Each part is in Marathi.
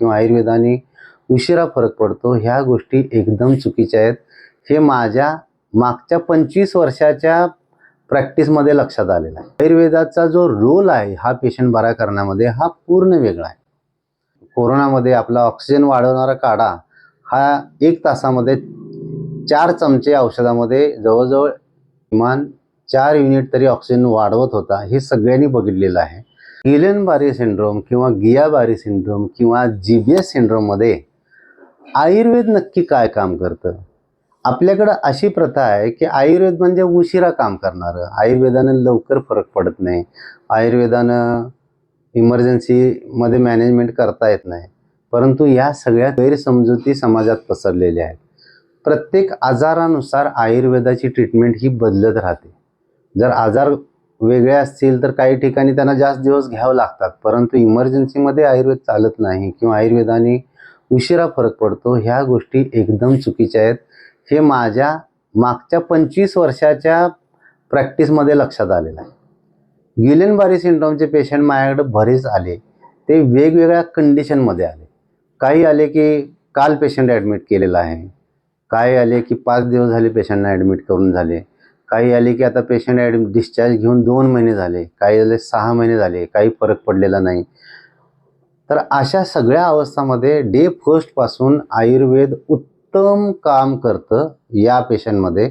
किंवा आयुर्वेदाने उशिरा फरक पडतो ह्या गोष्टी एकदम चुकीच्या आहेत. हे माझ्या मागच्या पंचवीस वर्षाच्या प्रॅक्टिसमध्ये लक्षात आलेलं आहे. आयुर्वेदाचा जो रोल आहे हा पेशंट बरा करण्यामध्ये हा पूर्ण वेगळा आहे. कोरोनामध्ये आपला ऑक्सिजन वाढवणारा काढा हा एक तासामध्ये चार चमचे औषधामध्ये जवळजवळ किमान चार युनिट तरी ऑक्सिजन वाढवत होता हे सगळ्यांनी बघितलेलं आहे. गिलेन बारी सिंड्रोम किंवा गिया बारी सिंड्रोम किंवा जी बी एस सिंड्रोममध्ये आयुर्वेद नक्की काय काम करतं? आपल्याकडं अशी प्रथा आहे की आयुर्वेद म्हणजे उशिरा काम करणारं. आयुर्वेदानं लवकर फरक पडत नाही. आयुर्वेदानं इमर्जन्सीमध्ये मॅनेजमेंट करता येत नाही. परंतु या सगळ्या गैरसमजुती समाजात पसरलेल्या आहेत. प्रत्येक आजारानुसार आयुर्वेदाची ट्रीटमेंट ही बदलत राहते. जर आजार वेगळे असतील तर काही ठिकाणी त्यांना जास्त दिवस घ्यावं लागतात. परंतु इमर्जन्सीमध्ये आयुर्वेद चालत नाही किंवा आयुर्वेदाने उशिरा फरक पडतो ह्या गोष्टी एकदम चुकीच्या आहेत. हे माझ्या मागच्या पंचवीस वर्षाच्या प्रॅक्टिसमध्ये लक्षात आलेलं आहे. गिलेनबारी सिंड्रोमचे पेशंट माझ्याकडे बरेच आले. ते वेगवेगळ्या कंडिशनमध्ये आले. काही आले की काल पेशंट ॲडमिट केलेला आहे. काही आले की पाच दिवस झाले पेशंटना ॲडमिट करून झाले. काही आले की आता पेशंट ॲड डिस्चार्ज घेऊन दोन महिने झाले काही झाले सहा महिने झाले काही फरक पडलेला नाही. तर अशा सगळ्या अवस्थामध्ये डे फर्स्टपासून आयुर्वेद उत्तम काम करतं या पेशंटमध्ये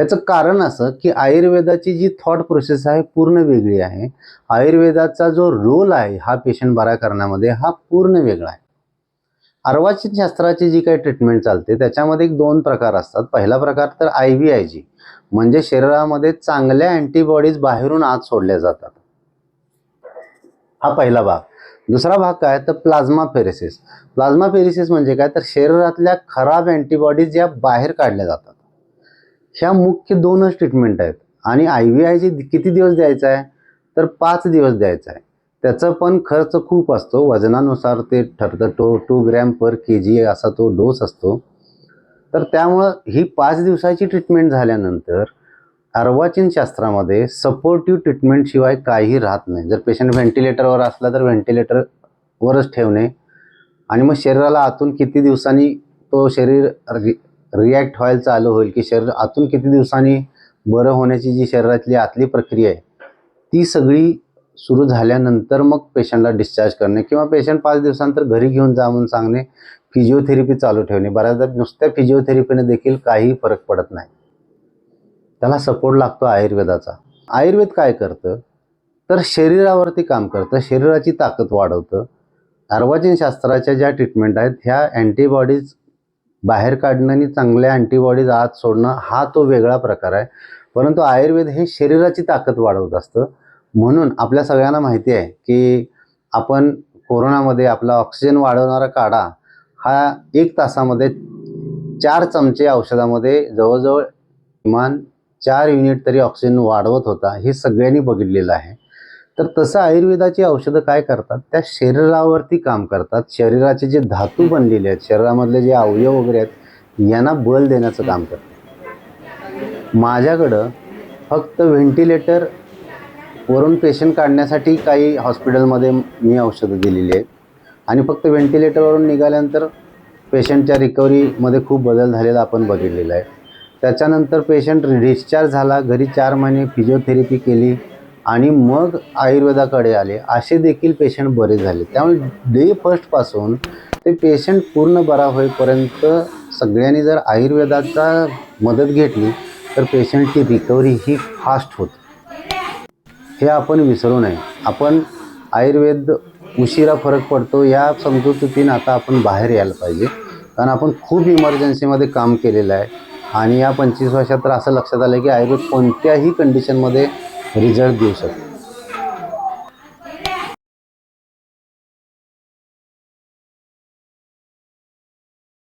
याचं कारण असं की आयुर्वेदाची जी थॉट प्रोसेस आहे पूर्ण वेगळी आहे. आयुर्वेदाचा जो रोल आहे हा पेशंट बरा करण्यामध्ये हा पूर्ण वेगळा आहे. अर्वाचीन शास्त्राची जी काही ट्रीटमेंट चालते त्याच्यामध्ये एक दोन प्रकार असतात. पहिला प्रकार तर आय व्ही आय जी म्हणजे शरीरामध्ये चांगल्या अँटीबॉडीज बाहेरून आत सोडल्या जातात. हा पहिला भाग. दुसरा भाग काय? तर प्लाझ्मा फेरेसिस प्लाझ्मा फेरेसिस म्हणजे काय? तर शरीरातल्या खराब अँटीबॉडीज या बाहेर काढल्या जातात. ह्या मुख्य दोनच ट्रीटमेंट आहेत. आणि आय व्ही आय जी किती दिवस द्यायचा आहे? तर पाच दिवस द्यायचा आहे. त्याचं पण खर्च खूप असतो. वजनानुसार ते ठरतं. टो two gram per K G असा तो डोस असतो. तर त्यामुळं ही पाच दिवसाची ट्रीटमेंट झाल्यानंतर अर्वाचीन शास्त्रामध्ये सपोर्टिव्ह ट्रीटमेंटशिवाय काही राहत नाही. जर पेशंट व्हेंटिलेटरवर असला तर व्हेंटिलेटरवरच ठेवणे आणि मग शरीराला आतून किती दिवसांनी तो शरीर रि रिॲक्ट व्हायला चालू होईल की शरीर आतून किती दिवसांनी बरं होण्याची जी शरीरातली आतली प्रक्रिया आहे ती सगळी सुरू झाल्यानंतर मग पेशंटला डिस्चार्ज करणे किंवा पेशंट पाच दिवसानंतर घरी घेऊन जा म्हणून सांगणे फिजिओथेरपी चालू ठेवणे. बऱ्याचदा नुसत्या फिजिओथेरपीने देखील काही फरक पडत नाही. त्याला सपोर्ट लागतो आयुर्वेदाचा. आयुर्वेद काय करतं? तर शरीरावरती काम करतं. शरीराची ताकद वाढवतं. अर्वाचीन शास्त्राच्या ज्या ट्रीटमेंट आहेत ह्या अँटीबॉडीज बाहेर काढणं आणि चांगल्या अँटीबॉडीज आत सोडणं हा तो वेगळा प्रकार आहे. परंतु आयुर्वेद हे शरीराची ताकद वाढवत असतं. म्हणून आपल्या सगळ्यांना माहिती आहे की आपण कोरोनामध्ये आपला ऑक्सिजन वाढवणारा काढा हा एक तासामध्ये चार चमचे औषधामध्ये जवळजवळ किमान चार युनिट तरी ऑक्सिजन वाढवत होता हे सगळ्यांनी बघितलेलं आहे. तर तसं आयुर्वेदाची औषधं काय करतात? त्या शरीरावरती काम करतात. शरीराचे जे धातू बनलेले आहेत शरीरामधले जे अवयव वगैरे आहेत यांना बल देण्याचं काम करतात. माझ्याकडं फक्त व्हेंटिलेटर वरून पेशंट काढण्यासाठी काही हॉस्पिटलमध्ये मी औषधं दिलेली आहेत. आणि फक्त व्हेंटिलेटरवरून निघाल्यानंतर पेशंटच्या रिकव्हरीमध्ये खूप बदल झालेला आपण बघितलेला आहे. त्याच्यानंतर पेशंट डिस्चार्ज झाला घरी चार महिने फिजिओथेरपी केली आणि मग आयुर्वेदाकडे आले. असे देखील पेशंट बरे झाले. त्यामुळे डे फर्स्टपासून ते पेशंट पूर्ण बरा होईपर्यंत सगळ्यांनी जर आयुर्वेदाचा मदत घेतली तर पेशंटची रिकव्हरी ही फास्ट होते. हे आपण विसरू नये. आपण आयुर्वेद उशिरा फरक पडतो या समजुतीतून आता आपण बाहेर यायला पाहिजे. कारण आपण खूप इमर्जन्सीमध्ये काम केलेलं आहे. आणि या पंचवीस वर्षात तर असं लक्षात आलं की आयुर्वेद कोणत्याही कंडिशनमध्ये रिझल्ट देऊ शकतो.